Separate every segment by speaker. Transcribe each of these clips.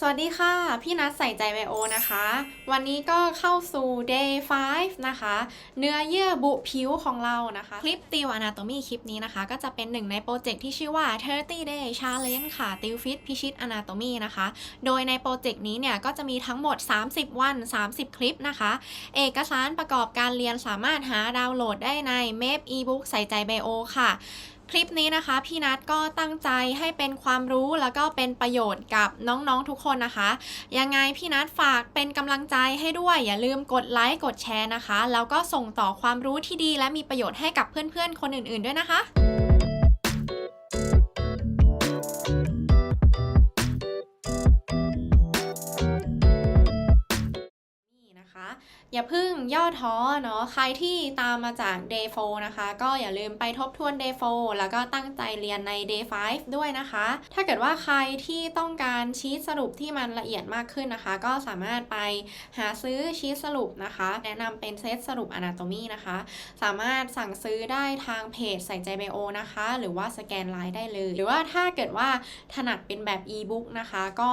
Speaker 1: สวัสดีค่ะ พี่นัทใส่ใจไบโอนะคะ วันนี้ก็เข้าสู่ day 5 นะคะ เนื้อเยื่อบุผิวของเรานะคะ คลิปติว Anatomy คลิปนี้นะคะ ก็จะเป็นหนึ่งในโปรเจกต์ที่ชื่อว่า 30 day challenge ค่ะ ติวฟิตพิชิต Anatomy นะคะ โดยในโปรเจกต์นี้เนี่ยก็จะมีทั้งหมด 30 วัน 30 คลิปนะคะ เอกสารประกอบการเรียนสามารถหาดาวน์โหลดได้ใน MEP ebook ใส่ใจไบโอค่ะ คลิปนี้นะคะ พี่นัทก็ตั้งใจให้เป็นความรู้แล้วก็เป็นประโยชน์กับน้องๆทุกคนนะคะ ยังไงพี่นัทฝากเป็นกำลังใจให้ด้วยอย่าลืมกดไลค์กดแชร์นะคะ แล้วก็ส่งต่อความรู้ที่ดีและมีประโยชน์ให้กับเพื่อนๆคนอื่นๆด้วยนะคะ อย่าพึ่งย่อท้อเนาะ ใครที่ตามมาจาก day 4 นะคะ ก็อย่าลืมไปทบทวน day 4 แล้วก็ตั้งใจเรียนใน day 5 ด้วยนะคะ ถ้าเกิดว่าใครที่ต้องการชีทสรุปที่มันละเอียดมากขึ้นนะคะ ก็สามารถไปหาซื้อชีทสรุปนะคะ แนะนำเป็นเซตสรุป Anatomy นะคะ สามารถสั่งซื้อได้ทางเพจใส่ใจไบโอนะคะ หรือว่าสแกนไลน์ได้เลย หรือว่าถ้าเกิดว่าถนัดเป็นแบบ e-book นะคะ ก็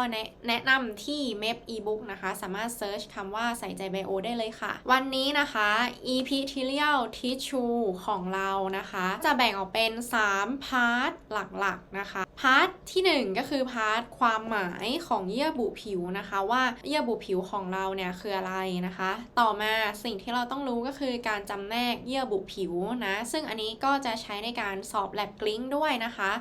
Speaker 1: แนะนำที่ MEP e-book นะคะ สามารถเซิร์ชคำว่าใส่ใจไบโอได้เลยค่ะ วันนี้นะคะ epithelial tissue ของเรานะคะ จะแบ่งออกเป็น 3 พาร์ทหลักๆนะคะพาร์ทที่ 1 ก็คือพาร์ทความหมายของเยื่อบุผิวนะคะว่าเยื่อบุผิวของเราเนี่ยคืออะไรนะคะ ต่อมาสิ่งที่เราต้องรู้ก็คือการจำแนกเยื่อบุผิวนะซึ่งอันนี้ก็จะใช้ในการสอบแลบกลิ้งด้วยนะคะ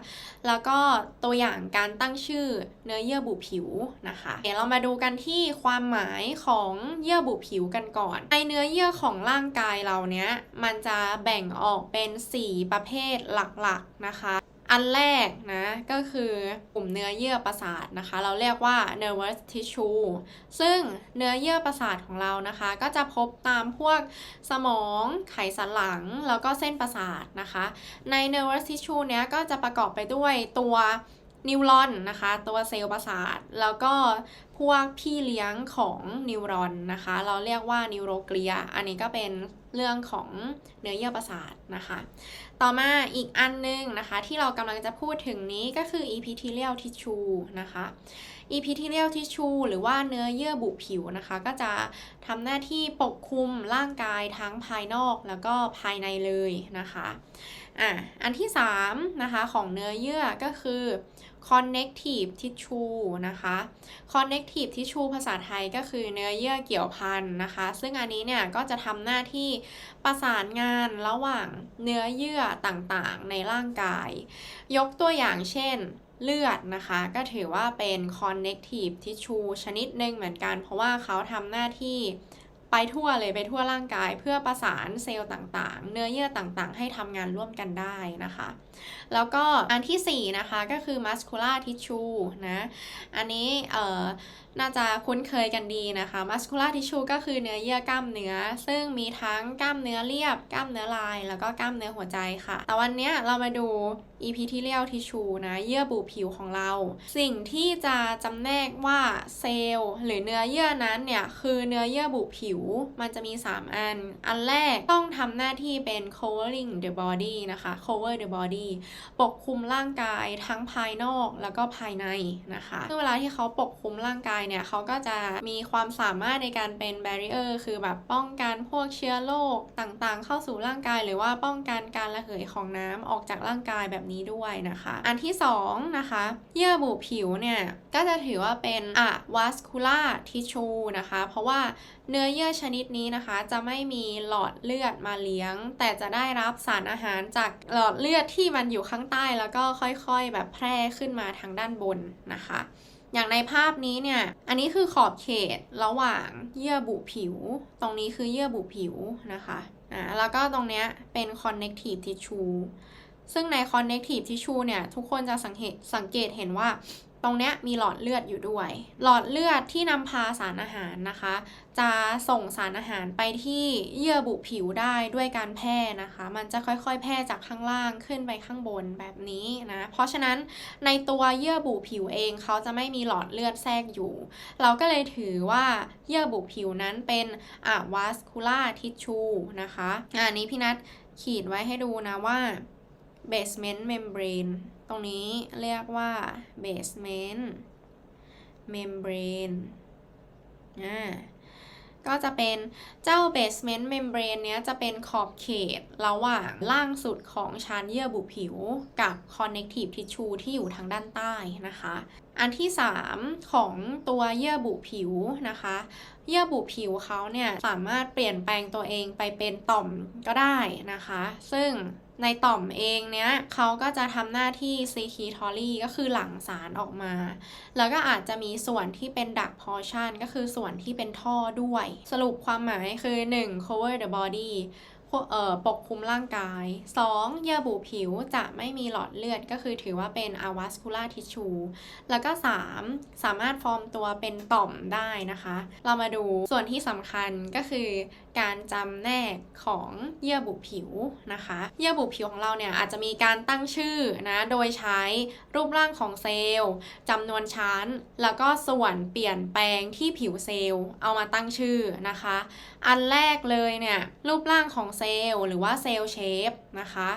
Speaker 1: แล้วก็ตัวอย่างการตั้งชื่อเนื้อเยื่อบุผิวนะคะเดี๋ยวเรามาดูกันที่ความหมายของเยื่อบุผิวกันก่อนในเนื้อเยื่อของร่างกายเราเนี้ยมันจะแบ่งออกเป็น 4 ประเภทหลักๆนะคะ อันแรกนะก็คือกลุ่มเนื้อเยื่อประสาทนะคะ เราเรียกว่า nervous tissue ซึ่งเนื้อเยื่อประสาทของเรานะคะ ก็จะพบตามพวกสมองไขสันหลังแล้วก็เส้นประสาทนะคะ ใน nervous tissue เนี้ยก็จะประกอบไปด้วยตัวนิวรอนนะคะ ตัวเซลล์ประสาท แล้วก็พวกพี่เลี้ยงของนิวรอนนะคะ เราเรียกว่านิวโรเกลีย อันนี้ก็เป็นเรื่องของเนื้อเยื่อประสาทนะคะ ต่อมาอีกอันนึงนะคะ ที่เรากำลังจะพูดถึงนี้ก็คือ epithelial tissue นะคะ epithelial tissue หรือว่าเนื้อเยื่อบุผิวนะคะ ก็จะทำหน้าที่ปกคลุมร่างกายทั้งภายนอกแล้วก็ภายในเลยนะคะอะอันที่3นะคะของเนื้อเยื่อก็คือ connective tissue นะคะ connective tissue ภาษาไทยก็คือเนื้อเยื่อเกี่ยวพันนะคะ ซึ่งอันนี้เนี่ยก็จะทำหน้าที่ประสานงานระหว่างเนื้อเยื่อต่างๆ ในร่างกาย ยกตัวอย่างเช่นเลือดนะคะ ก็ถือว่าเป็น connective tissue ชนิดหนึ่งเหมือนกัน เพราะว่าเขาทำหน้าที่ ไปทั่วเลยไปทั่วร่างกาย เพื่อประสานเซลล์ต่างๆ เนื้อเยื่อต่างๆ ให้ทำงานร่วมกันได้นะคะ แล้วก็อันที่ 4 นะคะก็คือ muscular tissue นะ อันนี้เอ่อน่าจะคุ้นเคยกันดีนะคะ muscular tissue ก็คือเนื้อเยื่อกล้ามเนื้อ ซึ่งมีทั้งกล้ามเนื้อเรียบ กล้ามเนื้อลาย แล้วก็กล้ามเนื้อหัวใจค่ะ แต่วันนี้เรามาดู epithelial tissue นะ เยื่อบุผิวของเรา สิ่งที่จะจำแนกว่าเซลล์หรือเนื้อเยื่อนั้นเนี่ยคือเนื้อเยื่อบุผิว มันจะมี 3 อัน อันแรกต้องทำหน้าที่เป็น covering the body นะคะ cover the body ปกคลุมร่างกายทั้งภายนอกแล้วก็ภายในนะคะซึ่งเวลาที่เขาปกคลุมร่างกายเนี่ยเขาก็จะมีความสามารถในการเป็น barrier คือแบบป้องกันพวกเชื้อโรคต่างๆ เข้าสู่ร่างกาย หรือว่าป้องกันการระเหยของน้ำออกจากร่างกายแบบนี้ด้วยนะคะ อันที่2นะคะเยื่อบุผิวเนี่ยก็จะถือว่าเป็น avascular tissue นะคะ เพราะว่าเนื้อเยื่อชนิดนี้นะคะ จะไม่มีหลอดเลือดมาเลี้ยง แต่จะได้รับสารอาหารจากหลอดเลือดที่มันอยู่ข้างใต้ แล้วก็ค่อยๆ แบบแพร่ขึ้นมาทางด้านบนนะคะ อย่างในภาพนี้เนี่ย อันนี้คือขอบเขตระหว่างเยื่อบุผิว ตรงนี้คือเยื่อบุผิวนะคะ อ่า แล้วก็ตรงเนี้ยเป็น connective tissue ซึ่งใน connective tissue เนี่ย ทุกคนจะสังเกตสังเกตเห็นว่า ตรงเนี้ยมีหลอดเลือดอยู่ด้วย หลอดเลือดที่นำพาสารอาหารนะคะ จะส่งสารอาหารไปที่เยื่อบุผิวได้ด้วยการแพร่นะคะ มันจะค่อยๆ แพร่จากข้างล่างขึ้นไปข้างบนแบบนี้นะ เพราะฉะนั้นในตัวเยื่อบุผิวเองเขาจะไม่มีหลอดเลือดแทรกอยู่ เราก็เลยถือว่าเยื่อบุผิวนั้นเป็นอะ vascular tissue นะคะอันนี้พี่นัทขีดไว้ให้ดูนะว่า basement membrane ตรงนี้เรียกว่า basement membrane อ่าก็จะเป็นเจ้า basement membrane เนี้ยจะเป็นขอบเขตระหว่างล่างสุดของชั้นเยื่อบุผิวกับ connective tissue ที่อยู่ทางด้านใต้นะคะ อันที่ 3 ของตัวเยื่อบุผิวนะคะ เยื่อบุผิวเขาเนี่ยสามารถเปลี่ยนแปลงตัวเองไปเป็นต่อมก็ได้นะคะ ซึ่ง ในต่อมเองเนี้ยเขาก็จะทำหน้าที่ secretory ก็คือหลั่งสารออกมา แล้วก็อาจจะมีส่วนที่เป็นดักพอชั่น ก็คือส่วนที่เป็นท่อด้วย สรุปความหมายคือ 1. cover the body เอ่อปกคลุมร่างกาย 2. เยื่อบุผิวจะไม่มีหลอดเลือดก็คือถือว่าเป็น avascular tissue แล้วก็ 3. สามารถฟอร์มตัวเป็นต่อมได้นะคะ เรามาดูส่วนที่สำคัญก็คือ การจำแนกของเยื่อบุผิวนะคะ เยื่อบุผิวของเราเนี่ยอาจจะมีการตั้งชื่อนะโดยใช้รูปร่างของเซลล์จำนวนชั้น แล้วก็ส่วนเปลี่ยนแปลงที่ผิวเซลล์เอามาตั้งชื่อนะคะ อันแรกเลยเนี่ยรูปร่างของเซลล์หรือว่าเซลล์เชฟนะคะ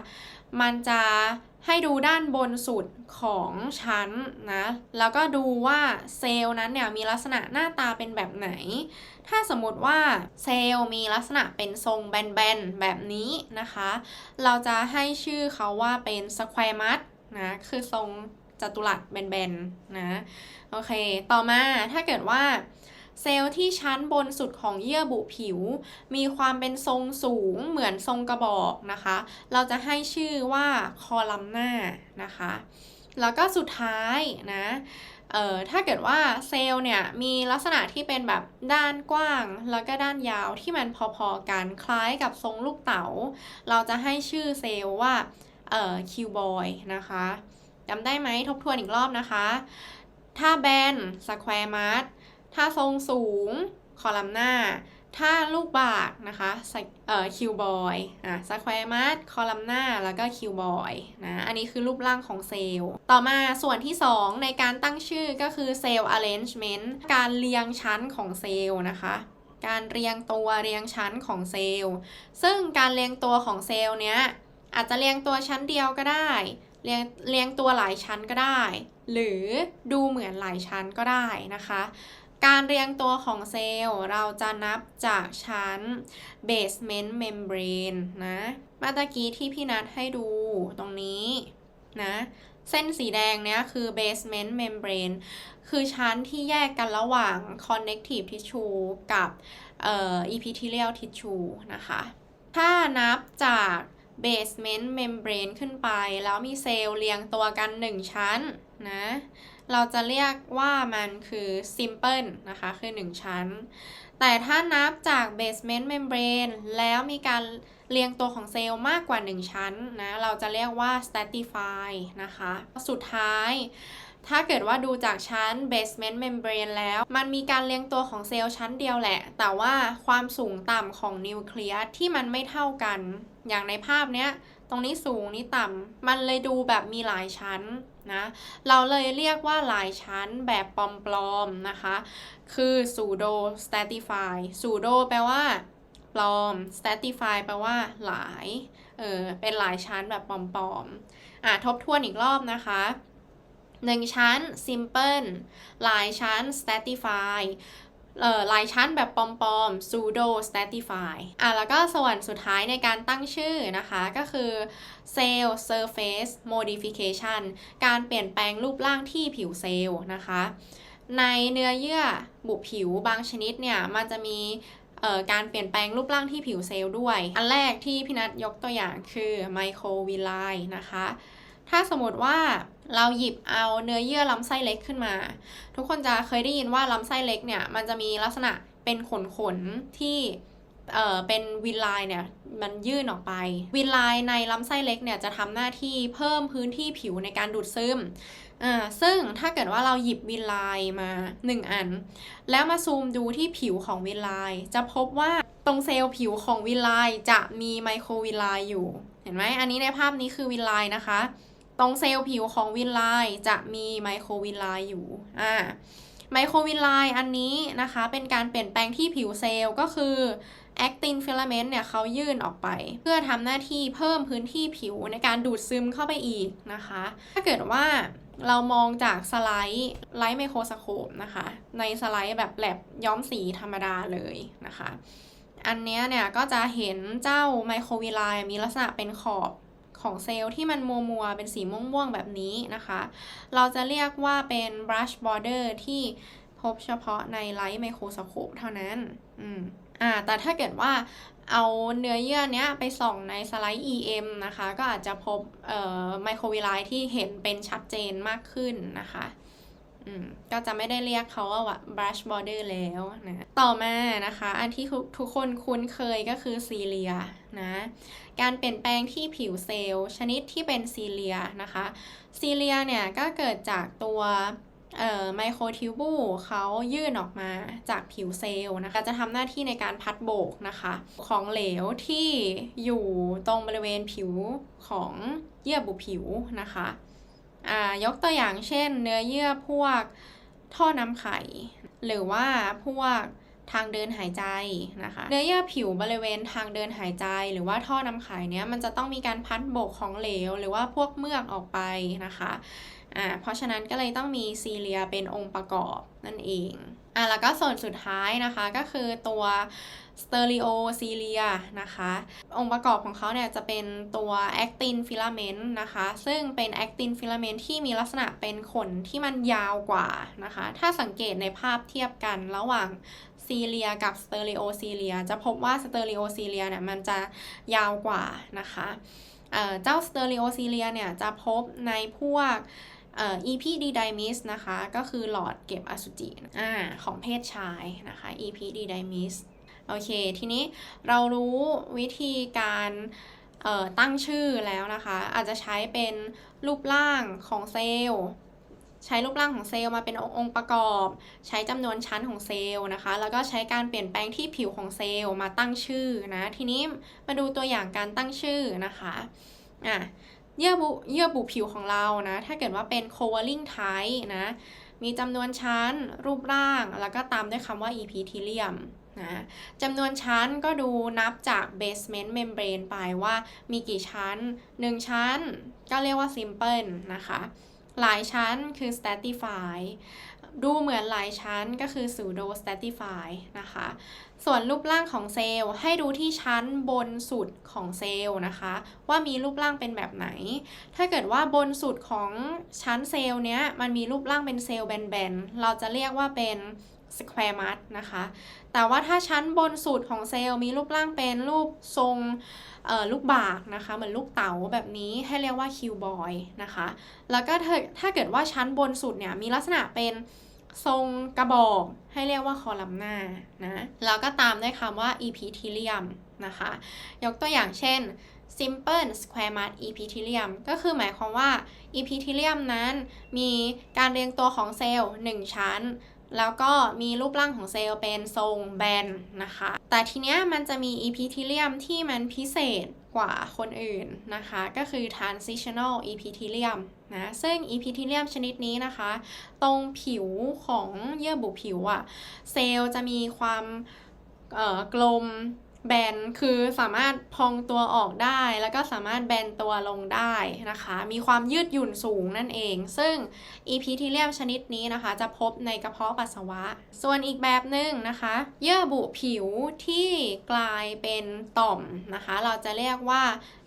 Speaker 1: มันจะ ให้ดูด้านบนสุดของชั้นนะ แล้วก็ดูว่าเซลล์นั้นเนี่ยมีลักษณะหน้าตาเป็นแบบไหน ถ้าสมมติว่าเซลล์มีลักษณะเป็นทรงแบนๆ แบบนี้นะคะ เราจะให้ชื่อเขาว่าเป็นสแควร์มัดนะ คือทรงจัตุรัสแบนๆ นะ โอเค ต่อมาถ้าเกิดว่า เซลล์ที่ชั้นบนสุดของเยื่อบุผิว มีความเป็นทรงสูงเหมือนทรงกระบอกนะคะ เราจะให้ชื่อว่าคอลัมนานะคะ แล้วก็สุดท้ายนะเอ่อถ้าเกิดว่าเซลล์เนี่ยมีลักษณะที่เป็นแบบด้านกว้าง แล้วก็ด้านยาวที่มันพอๆกันคล้ายกับทรงลูกเต๋า เราจะให้ชื่อเซลล์ว่าเอ่อคิวบอยนะคะจำได้ไหมทบทวนอีกรอบนะคะ ถ้าแบนสแควร์มัด ถ้าทรงสูงคอลัมน์หน้า ถ้าลูกบากนะคะเอ่อคิวบอยอะสแควร์มัดคอลัมน์หน้าแล้วก็คิวบอยนะอันนี้คือรูปร่างของเซลล์ต่อมาส่วนที่ 2 ในการตั้งชื่อก็คือเซลล์ arrangement การเรียงชั้นของเซลล์นะคะการเรียงตัวเรียงชั้นของเซลล์ ซึ่งการเรียงตัวของเซลล์เนี้ยอาจจะเรียงตัวชั้นเดียวก็ได้ เรียงเรียงตัวหลายชั้นก็ได้ หรือดูเหมือนหลายชั้นก็ได้นะคะ การเรียงตัวของเซลล์เราจะนับจากชั้น basement membrane นะมาตะกี้ที่พี่นัดให้ดูตรงนี้นะเส้นสีแดงเนี้ยคือ basement membrane คือชั้นที่แยกกันระหว่าง connective tissue กับเอ่อ epithelial tissue นะคะ ถ้านับจาก basement membrane ขึ้นไป แล้วมีเซลล์เรียงตัวกัน 1 ชั้นนะ เราจะเรียกว่ามันคือ simple นะคะ คือ 1 ชั้น แต่ถ้านับจาก basement membrane แล้วมีการเรียงตัวของเซลล์มากกว่า 1 ชั้นนะ เราจะเรียกว่า stratify นะคะ สุดท้าย ถ้าเกิดว่าดูจากชั้น basement membrane แล้ว มันมีการเรียงตัวของเซลล์ชั้นเดียวแหละ แต่ว่าความสูงต่ำของนิวเคลียสที่มันไม่เท่ากัน อย่างในภาพเนี้ย รงนี้สูงนี้ต่ำมันเลยดูแบบมีหลายชั้นนะ เราเลยเรียกว่าหลายชั้นแบบปลอมๆนะคะ คือ pseudo stratify pseudo แปลว่าปลอม stratify แปลว่าหลาย เออ เป็นหลายชั้นแบบปลอมๆ อะ ทบทวนอีกรอบนะคะหนึ่งชั้น simple หลายชั้น stratify ลายชั้นแบบปลอมๆ pseudo stratify อะแล้วก็ส่วนสุดท้ายในการตั้งชื่อนะคะก็คือ cell surface modification การเปลี่ยนแปลงรูปร่างที่ผิวเซลล์นะคะ ในเนื้อเยื่อบุผิวบางชนิดเนี่ย มันจะมีการเปลี่ยนแปลงรูปร่างที่ผิวเซลล์ด้วย อันแรกที่พี่นัทยกตัวอย่างคือไมโครวิไลนะคะ ถ้าสมมติว่า เราหยิบเอาเนื้อเยื่อลำไส้เล็กขึ้นมา ทุกคนจะเคยได้ยินว่าลำไส้เล็กเนี่ยมันจะมีลักษณะเป็นขนขนที่เอ่อเป็นวินไลน์เนี่ยมันยื่นออกไป วินไลน์ในลำไส้เล็กเนี่ยจะทำหน้าที่เพิ่มพื้นที่ผิวในการดูดซึมอ่าซึ่งถ้าเกิดว่าเราหยิบวินไลน์มา 1 อัน แล้วมาซูมดูที่ผิวของวินไลน์จะพบว่าตรงเซลล์ผิวของวินไลน์จะมีไมโครวินไลน์อยู่ เห็นไหมอันนี้ในภาพนี้คือวินไลน์นะคะ ตรงเซลล์ผิวของวินไลจะมีไมโครวินไลอยู่อ่าไมโครวินไลอันนี้นะคะ เป็นการเปลี่ยนแปลงที่ผิวเซลล์ก็คือแอคตินฟิลาเมนต์เนี่ยเขายื่นออกไป เพื่อทำหน้าที่เพิ่มพื้นที่ผิวในการดูดซึมเข้าไปอีกนะคะ ถ้าเกิดว่าเรามองจากสไลด์ไลท์ไมโครสโคปนะคะ ในสไลด์แบบแลบย้อมสีธรรมดาเลยนะคะ อันเนี้ยเนี่ยก็จะเห็นเจ้าไมโครวีไลมีลักษณะเป็นขอบ ของเซลล์ที่มันมัวมัวเป็นสีม่วงๆแบบนี้นะคะ เราจะเรียกว่าเป็น brush border ที่พบเฉพาะในไลท์ไมโครสโคปเท่านั้น อืมอ่า แต่ถ้าเกิดว่าเอาเนื้อเยื่อเนี้ยไปส่องในสไลด์ EM นะคะ ก็อาจจะพบเอ่อไมโครวีไลที่เห็นเป็นชัดเจนมากขึ้นนะคะอืมก็จะไม่ได้เรียกเขาว่า brush border แล้วนะ ต่อมานะคะ อันที่ทุกทุกคนคุ้นเคยก็คือซีเลียนะ การเปลี่ยนแปลงที่ผิวเซลล์ ชนิดที่เป็นซีเลียนะคะซีเลียเนี่ยก็เกิดจากตัวไมโครทิวบูเขายื่นออกมาจากผิวเซลล์นะคะ จะทำหน้าที่ในการพัดโบกนะคะ ของเหลวที่อยู่ตรงบริเวณผิวของเยื่อบุผิวนะคะยกตัวอย่างเช่น เนื้อเยื่อพวกท่อน้ำไข่ หรือว่าพวก ทางเดินหายใจนะคะเนื้อเยื่อผิวบริเวณทางเดินหายใจ หรือว่าท่อน้ำไข่เนี้ยมันจะต้องมีการพัดโบกของเหลว หรือว่าพวกเมือกออกไปนะคะอ่าเพราะฉะนั้นก็เลยต้องมีซีเลียเป็นองค์ประกอบนั่นเองอ่าแล้วก็ส่วนสุดท้ายนะคะก็คือตัวสเตอริโอซีเลียนะคะ องค์ประกอบของเขาเนี่ยจะเป็นตัวแอคตินฟิลาเมนต์นะคะ ซึ่งเป็นแอคตินฟิลาเมนต์ที่มีลักษณะเป็นขนที่มันยาวกว่านะคะ ถ้าสังเกตในภาพเทียบกันระหว่าง ซีเลียกับสเตอริโอซีเลียจะพบว่าสเตอริโอซีเลียเนี่ยมันจะยาวกว่านะคะเเจ้าสเตอริโอซีเลียเนี่ยจะพบในพวกเอ่อ EP d d i m y s นะคะ ก็คือหลอดเก็บอสุจิอ่าของเพศชายนะคะ EP d d i m y s โอเค ทีนี้เรารู้วิธีการตั้งชื่อแล้วนะคะ อาจจะใช้เป็นรูปร่างของเซลล์ ใช้รูปร่างของเซลล์มาเป็นองค์ประกอบ ใช้จำนวนชั้นของเซลล์นะคะ แล้วก็ใช้การเปลี่ยนแปลงที่ผิวของเซลล์มาตั้งชื่อนะ ทีนี้มาดูตัวอย่างการตั้งชื่อนะคะอะเยื่อบุเยื่อบุผิวของเรานะ ถ้าเกิดว่าเป็น covering type นะ มีจำนวนชั้น รูปร่าง แล้วก็ตามด้วยคำว่า epithelium นะจำนวนชั้นก็ดูนับจาก basement membrane ไปว่ามีกี่ชั้น 1 ชั้นก็เรียกว่า simple นะคะ หลายชั้นคือ stratify ดูเหมือนหลายชั้นก็คือ pseudo stratify นะคะ ส่วนรูปร่างของเซลล์ให้ดูที่ชั้นบนสุดของเซลล์นะคะ ว่ามีรูปร่างเป็นแบบไหน ถ้าเกิดว่าบนสุดของชั้นเซลล์เนี้ยมันมีรูปร่างเป็นเซลล์แบนๆ เราจะเรียกว่าเป็น square mud นะคะ แต่ว่าถ้าชั้นบนสุดของเซลล์มีรูปร่างเป็นรูปทรงลูกบากนะคะ เหมือนลูกเต๋าแบบนี้ให้เรียกว่าคิวบอยนะคะ แล้วก็ถ้าเกิดว่าชั้นบนสุดเนี่ยมีลักษณะเป็นทรงกระบอกให้เรียกว่าคอลัมนานะ แล้วก็ตามด้วยคำว่า epithelium นะคะ ยกตัวอย่างเช่น simple square mud epithelium ก็คือหมายความว่า epithelium นั้นมีการเรียงตัวของเซลล์ 1 ชั้น แล้วก็มีรูปร่างของเซลล์เป็นทรงแบนนะคะ แต่ทีเนี้ยมันจะมีอีพิทิเลียมที่มันพิเศษกว่าคนอื่นนะคะ ก็คือ transitional epithelium นะ ซึ่ง epithelium ชนิดนี้นะคะ ตรงผิวของเยื่อบุผิวอะเซลล์จะมีความเออกลม แบนคือสามารถพองตัวออกได้ แล้วก็สามารถแบนตัวลงได้นะคะ มีความยืดหยุ่นสูงนั่นเอง ซึ่ง epithelium ชนิดนี้นะคะ จะพบในกระเพาะปัสสาวะ ส่วนอีกแบบหนึ่งนะคะ เยื่อบุผิวที่กลายเป็นต่อมนะคะ เราจะเรียกว่า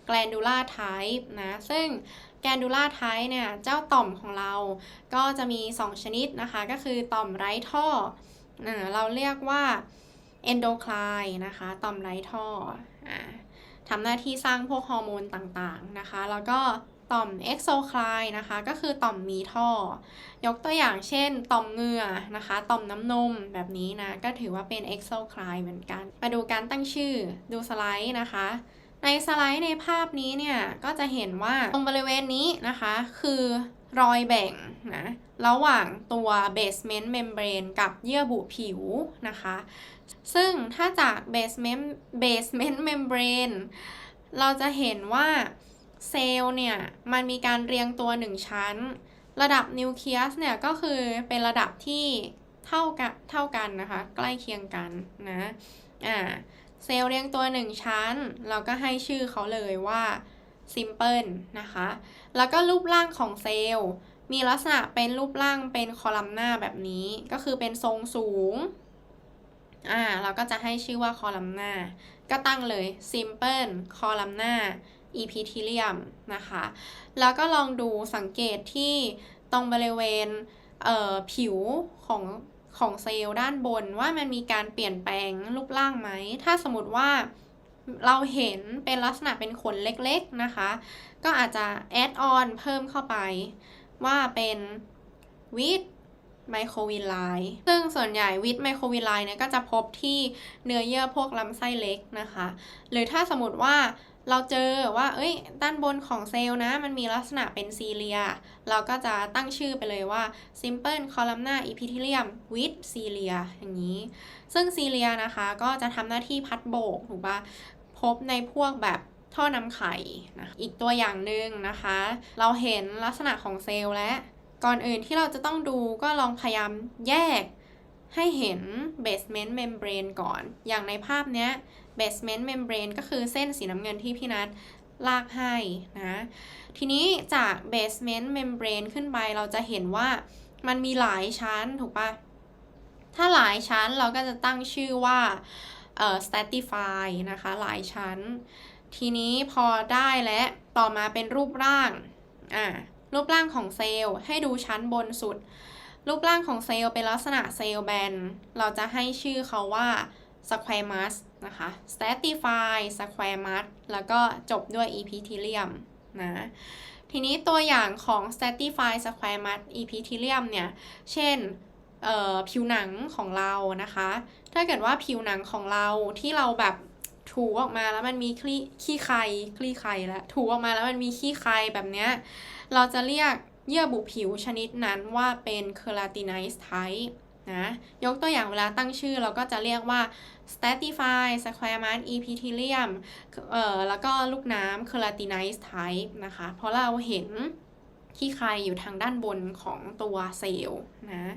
Speaker 1: glandular type นะ ซึ่ง glandular type เนี่ย เจ้าต่อมของเราก็จะมี 2 ชนิดนะคะ ก็คือต่อมไร้ท่อ เราเรียกว่า endocrine นะคะ ต่อมไรท่ออทำหน้าที่สร้างพวกฮอร์โมนต่างๆนะคะ แล้วก็ต่อม exocrine นะคะ ก็คือต่อมมีท่อ ยกตัวอย่างเช่น ต่อมเหงื่อนะคะ ต่อมน้ำนมแบบนี้นะ ก็ถือว่าเป็น exocrine เหมือนกัน มาดูการตั้งชื่อ ดูสไลด์นะคะ ในสไลด์ในภาพนี้เนี่ย ก็จะเห็นว่าตรงบริเวณนี้นะคะ คือ รอยแบ่งนะระหว่างตัว basement membrane กับเยื่อบุผิวนะคะ ซึ่งถ้าจาก basement basement membrane เราจะเห็นว่าเซลล์เนี่ย มันมีการเรียงตัวหนึ่งชั้น ระดับนิวเคลียสเนี่ย ก็คือเป็นระดับที่เท่ากันเท่ากันนะคะ ใกล้เคียงกันนะอ่าเซลล์เรียงตัวหนึ่งชั้น เราก็ให้ชื่อเขาเลยว่า simple นะคะ แล้วก็รูปร่างของเซลล์ มีลักษณะเป็นรูปร่างเป็นคอลัมน์หน้าแบบนี้ ก็คือเป็นทรงสูง อ่า เราก็จะให้ชื่อว่าคอลัมน์หน้า ก็ตั้งเลย simple columnar epithelium นะคะ แล้วก็ลองดูสังเกตที่ตรงบริเวณผิวของของเซลล์ด้านบนว่ามันมีการเปลี่ยนแปลงรูปร่างไหม ถ้าสมมติว่า เราเห็นเป็นลักษณะเป็นขนเล็กๆนะคะ ก็อาจจะแอดออนเพิ่มเข้าไป ว่าเป็นวิดไมโครวิลไลซึ่งส่วนใหญ่วิดไมโครวิลไลเนี่ยก็จะพบที่เนื้อเยื่อพวกลำไส้เล็กนะคะ หรือถ้าสมมติว่าเราเจอว่า เอ้ย ด้านบนของเซลล์นะ มันมีลักษณะเป็นซีเลีย เราก็จะตั้งชื่อไปเลยว่า simple columnar epithelium with cilia อย่างนี้ ซึ่งซีเลียนะคะ ก็จะทำหน้าที่พัดโบก ถูกปะ พบในพวกแบบท่อนำไข่นะอีกตัวอย่างหนึ่งนะคะ เราเห็นลักษณะของเซลล์และ ก่อนอื่นที่เราจะต้องดูก็ลองพยายามแยกให้เห็น basement membrane ก่อน อย่างในภาพเนี้ย basement membrane ก็คือเส้นสีน้ำเงินที่พี่นัทลากให้นะ ทีนี้จาก basement membrane ขึ้นไปเราจะเห็นว่ามันมีหลายชั้นถูกปะถ้าหลายชั้นเราก็จะตั้งชื่อว่า เอ่อ stratify นะคะหลายชั้น ทีนี้พอได้และต่อมาเป็นรูปร่างอ่ารูปร่างของเซลล์ให้ดูชั้นบนสุด รูปร่างของเซลล์เป็นลักษณะเซลล์แบน เราจะให้ชื่อเขาว่า squamous นะคะ stratify squamous แล้วก็จบด้วย epithelium นะ ทีนี้ตัวอย่างของ stratify squamous epithelium เนี่ย เช่นผิวหนังของเรานะคะ ถ้าเกิดว่าผิวหนังของเราที่เราแบบถูออกมาแล้วมันมีขี้ขี้ไข่ขี้ไข่แล้วถูออกมาแล้วมันมีขี้ไข่แบบเนี้ยเราจะเรียกเยื่อบุผิวชนิดนั้นว่าเป็น keratinized type นะยกตัวอย่างเวลาตั้งชื่อเราก็จะเรียกว่า stratify squamous epithelium เอ่อแล้วก็ลูกน้ำ keratinized type นะคะ เพราะเราเห็นขี้ใครอยู่ทางด้านบนของตัวเซลล์นะ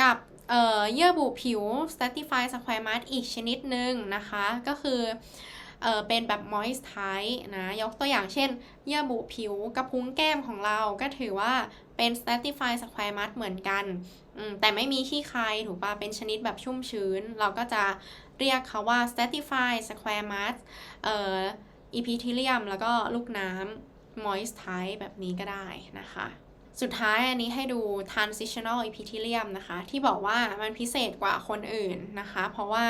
Speaker 1: กับ เเยื่อบุผิว stratified squamous อีกชนิดหนึ่งนะคะ ก็คือเออเป็นแบบ moist type นะยกตัวอย่างเช่น เยื่อบุผิวกระพุ้งแก้มของเราก็ถือว่าเป็น stratified squamous เหมือนกัน แต่ไม่มีขี้ใครถูกปะเป็นชนิดแบบชุ่มชื้น เราก็จะเรียกเขาว่า stratified squamous เอ่อ epithelium แล้วก็ลูกน้ำ moist type แบบนี้ก็ได้นะคะ สุดท้ายอันนี้ให้ดู transitional epithelium นะคะ ที่บอกว่ามันพิเศษกว่าคนอื่นนะคะ เพราะว่า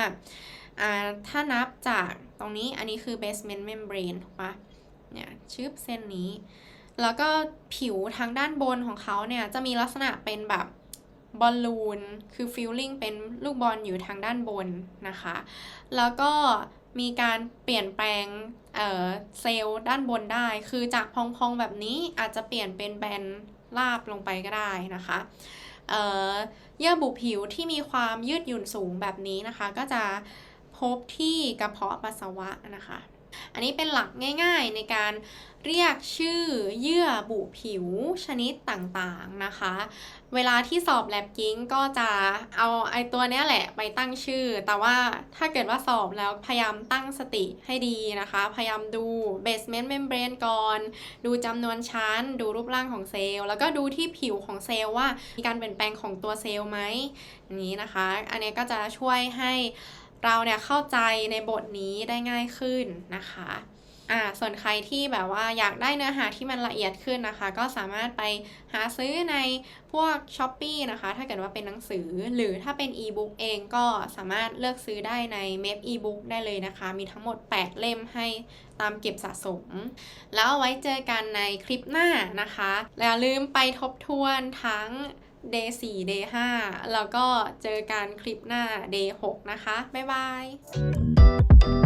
Speaker 1: ถ้านับจากตรงนี้อันนี้คือ basement membrane ถูกปะเนี่ยชืบเส้นนี้ แล้วก็ผิวทางด้านบนของเขาเนี่ย จะมีลักษณะเป็นแบบบอลลูน คือฟิลลิ่งเป็นลูกบอลอยู่ทางด้านบนนะคะ แล้วก็ มีการเปลี่ยนแปลงเซลล์ด้านบนได้ คือจากพองๆแบบนี้อาจจะเปลี่ยนเป็นแบนลาบลงไปก็ได้นะคะเยื่อบุผิวที่มีความยืดหยุ่นสูงแบบนี้นะคะ ก็จะพบที่กระเพาะปัสสาวะนะคะ อันนี้เป็นหลักง่ายๆในการเรียกชื่อเยื่อบุผิวชนิดต่างๆนะคะ เวลาที่สอบแลบกิ้งก็จะเอาไอตัวนี้แหละไปตั้งชื่อ แต่ว่าถ้าเกิดว่าสอบแล้วพยายามตั้งสติให้ดีนะคะ พยายามดู basement membrane ก่อน ดูจำนวนชั้น ดูรูปร่างของเซลล์ แล้วก็ดูที่ผิวของเซลล์ว่ามีการเปลี่ยนแปลงของตัวเซลล์ไหมอย่างนี้นะคะ อันนี้ก็จะช่วยให้ เราเนี่ยเข้าใจในบทนี้ได้ง่ายขึ้นนะคะอ่าส่วนใครที่แบบว่าอยากได้เนื้อหาที่มันละเอียดขึ้นนะคะ ก็สามารถไปหาซื้อในพวก s h อ p e e นะคะ ถ้าเกิดว่าเป็นหนังสือหรือถ้าเป็นอีบุ๊กเองก็สามารถเลือกซื้อได้ในเมฟอีบุ๊กได้เลยนะคะ มีทั้งหมด 8 เล่มให้ตามเก็บสะสม แล้วเอาไว้เจอกันในคลิปหน้านะคะ อย่าลืมไปทบทวนทั้ง day 4 day 5 แล้วก็เจอกันคลิปหน้า day 6 นะคะ บ๊ายบาย